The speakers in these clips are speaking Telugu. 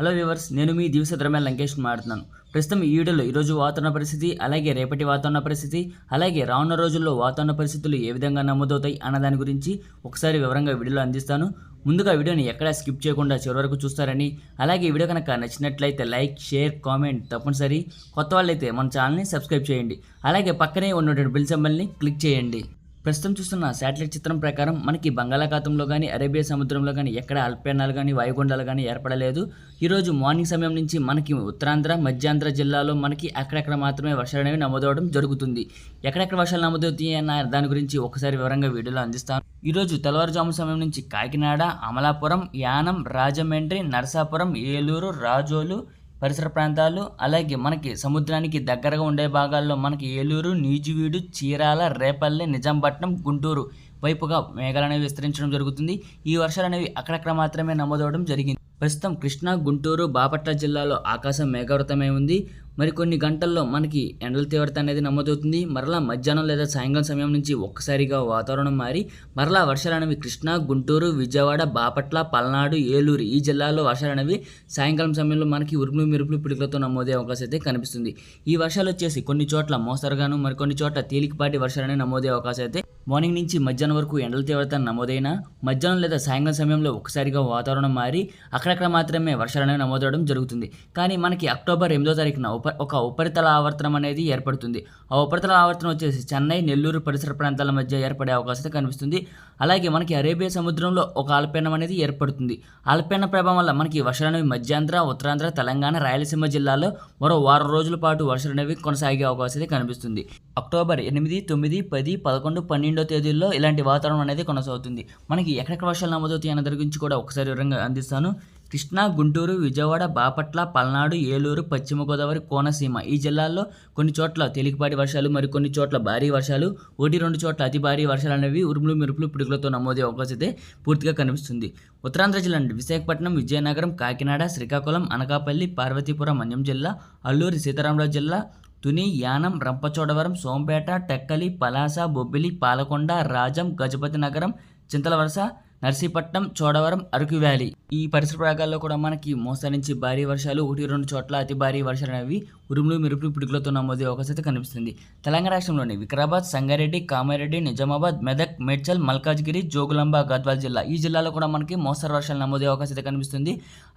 హలో వ్యూవర్స్ నేను మీ దివస ద్రమ్య లంకేష్ మాట్లాడుతున్నాను ప్రస్తుతం ఈ వీడియోలో ఈరోజు వాతావరణ పరిస్థితి అలాగే రేపటి వాతావరణ పరిస్థితి అలాగే రానున్న రోజుల్లో వాతావరణ పరిస్థితులు ఏ విధంగా నమోదవుతాయి అన్న దాని గురించి ఒకసారి వివరంగా వీడియోలో అందిస్తాను. ముందుగా వీడియోని ఎక్కడా స్కిప్ చేయకుండా చివరి వరకు చూస్తారని అలాగే ఈ వీడియో కనుక నచ్చినట్లయితే లైక్ షేర్ కామెంట్ తప్పనిసరి. కొత్త వాళ్ళైతే మన ఛానల్ని సబ్స్క్రైబ్ చేయండి. అలాగే పక్కనే ఉన్నటువంటి బిల్ సింబల్ని క్లిక్ చేయండి. ప్రస్తుతం చూస్తున్న శాటిలైట్ చిత్రం ప్రకారం మనకి బంగాళాఖాతంలో కానీ అరేబియా సముద్రంలో కానీ ఎక్కడ అల్పేనాలు కానీ వాయుగుండాలు కానీ ఏర్పడలేదు. ఈరోజు మార్నింగ్ సమయం నుంచి మనకి ఉత్తరాంధ్ర మధ్యాంధ్ర జిల్లాలో మనకి అక్కడక్కడ మాత్రమే వర్షాలు అనేవి నమోదవడం జరుగుతుంది. ఎక్కడెక్కడ వర్షాలు నమోదవుతాయి అన్న దాని గురించి ఒకసారి వివరంగా వీడియోలో అందిస్తాను. ఈరోజు తెల్లవారుజాము సమయం నుంచి కాకినాడ అమలాపురం యానం రాజమండ్రి నరసాపురం ఏలూరు రాజోలు పరిసర ప్రాంతాలు అలాగే మనకి సముద్రానికి దగ్గరగా ఉండే భాగాల్లో మనకి ఏలూరు నీజివీడు చీరాల రేపల్లె నిజాంపట్నం గుంటూరు వైపుగా మేఘాలు అనేవి విస్తరించడం జరుగుతుంది. ఈ వర్షాలు అనేవి అక్కడక్కడ మాత్రమే నమోదవడం జరిగింది. ప్రస్తుతం కృష్ణా గుంటూరు బాపట్ల జిల్లాలో ఆకాశం మేఘావృతమై ఉంది. మరికొన్ని గంటల్లో మనకి ఎండల తీవ్రత అనేది నమోదవుతుంది. మరలా మధ్యాహ్నం లేదా సాయంకాలం సమయం నుంచి ఒక్కసారిగా వాతావరణం మారి మరలా వర్షాలు అనేవి కృష్ణా గుంటూరు విజయవాడ బాపట్ల పల్నాడు ఏలూరు ఈ జిల్లాల్లో వర్షాలు అనేవి సాయంకాలం సమయంలో మనకి ఉరుములు మెరుపులు పిడుగులతో నమోదే అవకాశం అయితే కనిపిస్తుంది. ఈ వర్షాలు వచ్చేసి కొన్ని చోట్ల మోస్తరుగాను మరికొన్ని చోట్ల తేలికపాటి వర్షాలు అనేవి నమోదే అవకాశం అయితే మార్నింగ్ నుంచి మధ్యాహ్నం వరకు ఎండల తీవ్రత నమోదైన మధ్యాహ్నం లేదా సాయంకాలం సమయంలో ఒకసారిగా వాతావరణం మారి అక్కడక్కడ మాత్రమే వర్షాలు అనేవి నమోదవడం జరుగుతుంది. కానీ మనకి అక్టోబర్ ఎనిమిదో తారీఖున ఉప ఒక ఉపరితల ఆవర్తనం అనేది ఏర్పడుతుంది. ఆ ఉపరితల ఆవర్తనం వచ్చేసి చెన్నై నెల్లూరు పరిసర ప్రాంతాల మధ్య ఏర్పడే అవకాశం కనిపిస్తుంది. అలాగే మనకి అరేబియా సముద్రంలో ఒక ఆల్పీనం అనేది ఏర్పడుతుంది. ఆల్పీన ప్రభావం వల్ల మనకి వర్షాలు అనేవి మధ్యాంధ్ర ఉత్తరాంధ్ర తెలంగాణ రాయలసీమ జిల్లాలో మరో వారం రోజుల పాటు వర్షాలు అనేవి కొనసాగే అవకాశం అయితే కనిపిస్తుంది. అక్టోబర్ ఎనిమిది తొమ్మిది పది పదకొండు పన్నెండో తేదీల్లో ఇలాంటి వాతావరణం అనేది కొనసాగుతుంది. మనకి ఎక్కడెక్కడ వర్షాలు నమోదవుతాయి అన్న గురించి కూడా ఒకసారి వివరంగా అందిస్తాను. కృష్ణా గుంటూరు విజయవాడ బాపట్ల పల్నాడు ఏలూరు పశ్చిమ గోదావరి కోనసీమ. ఈ జిల్లాల్లో కొన్ని చోట్ల తేలికపాటి వర్షాలు మరి కొన్ని చోట్ల భారీ వర్షాలు. ఒకటి రెండు చోట్ల అతి భారీ వర్షాలు అనేవి ఉరుములు మెరుపులు పిడుగులతో నమోదే అవకాశం అయితే పూర్తిగా కనిపిస్తుంది. ఉత్తరాంధ్ర జిల్లా విశాఖపట్నం విజయనగరం కాకినాడ శ్రీకాకుళం అనకాపల్లి పార్వతీపురం మన్యం జిల్లా అల్లూరి సీతారామరాజు జిల్లా తుని యానం రంపచోడవరం సోంపేట టెక్కలి పలాస బొబ్బిలి పాలకొండ రాజం గజపతి నగరం చింతలవలస నర్సీపట్నం చోడవరం అరకు వ్యాలీ. ఈ పరిసర ప్రాంతాల్లో కూడా మనకి మోస్తరు నుంచి భారీ వర్షాలు ఒకటి రెండు చోట్ల అతి భారీ వర్షాలు అనేవి ఉరుములు మెరుపులు పిడుగులతో నమోదే అవకాశం అయితే కనిపిస్తుంది. తెలంగాణ రాష్ట్రంలోని వికారాబాద్ సంగారెడ్డి కామారెడ్డి నిజామాబాద్ మెదక్ మేడ్చల్ మల్కాజ్గిరి జోగులాంబ గద్వాల్ జిల్లా ఈ జిల్లాలో కూడా మనకి మోస్తరు వర్షాలు నమోదే అవకాశం అయితే కనిపిస్తుంది.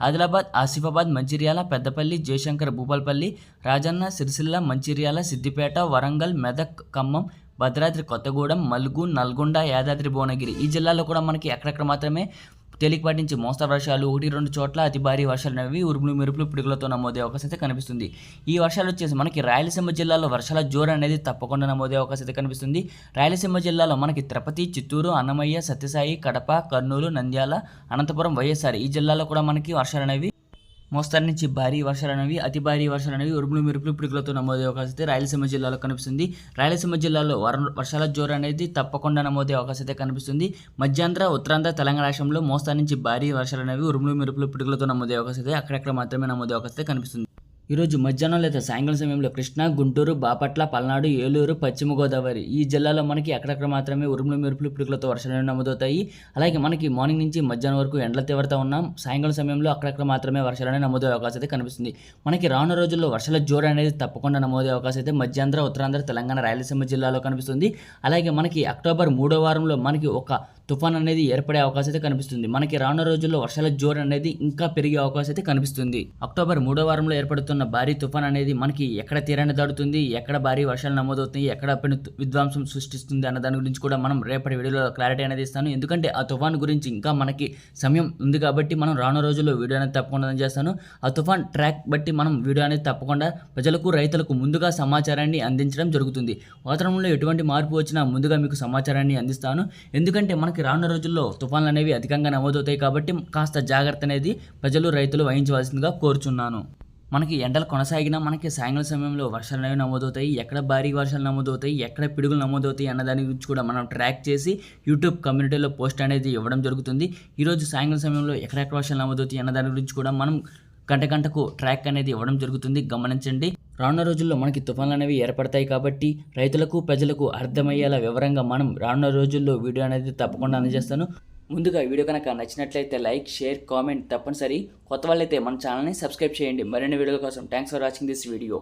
ఆదిలాబాద్ ఆసిఫాబాద్ మంచిర్యాల పెద్దపల్లి జయశంకర్ భూపాల్పల్లి రాజన్న సిరిసిల్ల మంచిర్యాల సిద్దిపేట వరంగల్ మెదక్ ఖమ్మం భద్రాద్రి కొత్తగూడెం మల్గు నల్గొండ యాదాద్రి భువనగిరి ఈ జిల్లాలో కూడా మనకి ఎక్కడెక్కడ మాత్రమే తేలికపాటి నుంచి మోస్తరు వర్షాలు ఒకటి రెండు చోట్ల అతి భారీ వర్షాలు అనేవి ఉరుములు మెరుపులు పిడుగులతో నమోదే అవకాశం అయితే కనిపిస్తుంది. ఈ వర్షాలు వచ్చేసి మనకి రాయలసీమ జిల్లాలో వర్షాల జోరు అనేది తప్పకుండా నమోదే అవకాశం అయితే కనిపిస్తుంది. రాయలసీమ జిల్లాలో మనకి తిరుపతి చిత్తూరు అన్నమయ్య సత్యసాయి కడప కర్నూలు నంద్యాల అనంతపురం వైఎస్ఆర్ ఈ జిల్లాలో కూడా మనకి వర్షాలు అనేవి మోస్తరు నుంచి భారీ వర్షాలు అనేవి అతి భారీ వర్షాలు అనేవి ఉరుములు మెరుపులు పిడుగులతో నమోదే అవకాశం అయితే రాయలసీమ జిల్లాలో కనిపిస్తుంది. రాయలసీమ జిల్లాలో వర వర్షాల జోరు అనేది తప్పకుండా నమోదే అవకాశం అయితే కనిపిస్తుంది. మధ్యాంధ్ర ఉత్తరాంధ్ర తెలంగాణ రాష్ట్రంలో మోస్తరు నుంచి భారీ వర్షాలు అనేవి ఉరుములు మెరుపులు పిడుగులతో నమోదే అవకాశం అయితే అక్కడక్కడ మాత్రమే నమోదే అవకాశం అయితే కనిపిస్తుంది. ఈరోజు మధ్యాహ్నం లేదా సాయంకాలం సమయంలో కృష్ణా గుంటూరు బాపట్ల పల్నాడు ఏలూరు పశ్చిమ గోదావరి ఈ జిల్లాలో మనకి అక్కడక్కడ మాత్రమే ఉరుములు మెరుపులు పిడుగులతో వర్షాలు నమోదవుతాయి. అలాగే మనకి మార్నింగ్ నుంచి మధ్యాహ్నం వరకు ఎండల తీవ్రత ఉన్నాం సాయంకాలం సమయంలో అక్కడక్కడ మాత్రమే వర్షాలనే నమోదయ్యే అవకాశం అయితే కనిపిస్తుంది. మనకి రానున్న రోజుల్లో వర్షాల జోరు అనేది తప్పకుండా నమోదయ్యే అవకాశం అయితే మధ్యాంధ్ర ఉత్తరాంధ్ర తెలంగాణ రాయలసీమ జిల్లాలో కనిపిస్తుంది. అలాగే మనకి అక్టోబర్ మూడో వారంలో మనకి ఒక తుఫాన్ అనేది ఏర్పడే అవకాశం అయితే కనిపిస్తుంది. మనకి రానున్న రోజుల్లో వర్షాల జోరు అనేది ఇంకా పెరిగే అవకాశం అయితే కనిపిస్తుంది. అక్టోబర్ మూడో వారంలో ఏర్పడుతున్న భారీ తుఫాన్ అనేది మనకి ఎక్కడ తీరాన్ని దాడుతుంది ఎక్కడ భారీ వర్షాలు నమోదవుతాయి ఎక్కడ పెను విధ్వంసం సృష్టిస్తుంది? అన్న దాని గురించి కూడా మనం రేపటి వీడియోలో క్లారిటీ అనేది ఇస్తాను. ఎందుకంటే ఆ తుఫాన్ గురించి ఇంకా మనకి సమయం ఉంది కాబట్టి మనం రానున్న రోజుల్లో వీడియో అనేది తప్పకుండా చేస్తాను ఆ తుఫాన్ ట్రాక్ బట్టి మనం వీడియో అనేది తప్పకుండా ప్రజలకు రైతులకు ముందుగా సమాచారాన్ని అందించడం జరుగుతుంది. వాతావరణంలో ఎటువంటి మార్పు వచ్చినా ముందుగా మీకు సమాచారాన్ని అందిస్తాను. ఎందుకంటే మనకి రానున్న రోజుల్లో తుఫాన్లు అనేవి అధికంగా నమోదవుతాయి కాబట్టి కాస్త జాగ్రత్త అనేది ప్రజలు రైతులు వహించవలసిందిగా కోరుచున్నాను. మనకి ఎండలు కొనసాగినా మనకి సాయంకాలం సమయంలో వర్షాలు అనేవి నమోదవుతాయి. ఎక్కడ భారీ వర్షాలు నమోదవుతాయి ఎక్కడ పిడుగులు నమోదవుతాయి అన్న దాని గురించి కూడా మనం ట్రాక్ చేసి యూట్యూబ్ కమ్యూనిటీలో పోస్ట్ అనేది ఇవ్వడం జరుగుతుంది. ఈరోజు సాయంకాలం సమయంలో ఎక్కడెక్కడ వర్షాలు నమోదవుతాయి అన్న దాని గురించి కూడా మనం గంట గంటకు ట్రాక్ అనేది ఇవ్వడం జరుగుతుంది. గమనించండి. రానున్న రోజుల్లో మనకి తుఫాన్లు అనేవి ఏర్పడతాయి కాబట్టి రైతులకు ప్రజలకు అర్థమయ్యేలా వివరంగా మనం రానున్న రోజుల్లో వీడియో అనేది తప్పకుండా అందజేస్తాను. ముందుగా వీడియో కనుక నచ్చినట్లయితే లైక్ షేర్ కామెంట్ తప్పనిసరి. కొత్త వాళ్ళైతే మన ఛానల్ని సబ్స్క్రైబ్ చేయండి. మరిన్ని వీడియోల కోసం thanks for watching this video.